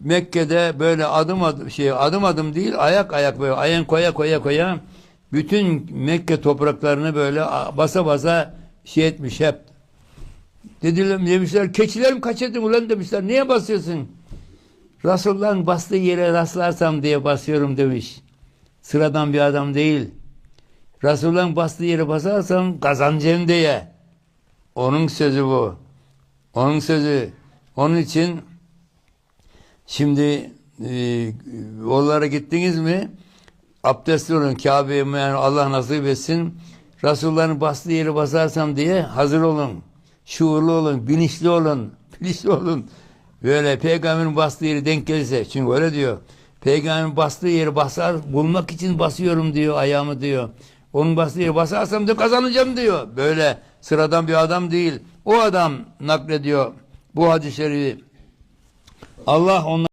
Mekke'de böyle adım adım şey adım adım değil ayak ayak böyle ayağın koya koya koya bütün Mekke topraklarını böyle basa basa şey etmiş hep. Dediler demişler keçiler mi kaçırdın ulan demişler. Niye basıyorsun? Resulullah'ın bastığı yere rastlarsam diye basıyorum demiş. Sıradan bir adam değil. Resulullah'ın bastığı yere basarsam kazanacağım diye. Onun sözü bu. Onun sözü. Onun için şimdi e, oralara gittiniz mi abdestli olun Kabe'ye yani Allah nasip etsin. Resulullah'ın bastığı yere basarsam diye hazır olun. Şuurlu olun, bilinçli olun, bilinçli olun. Böyle peygamberin bastığı yeri denk gelirse. Çünkü öyle diyor. Peygamberin bastığı yeri basar, bulmak için basıyorum diyor ayağımı diyor. Onun bastığı yeri basarsam da kazanacağım diyor. Böyle sıradan bir adam değil. O adam naklediyor bu hadis-i şerifi. Allah onları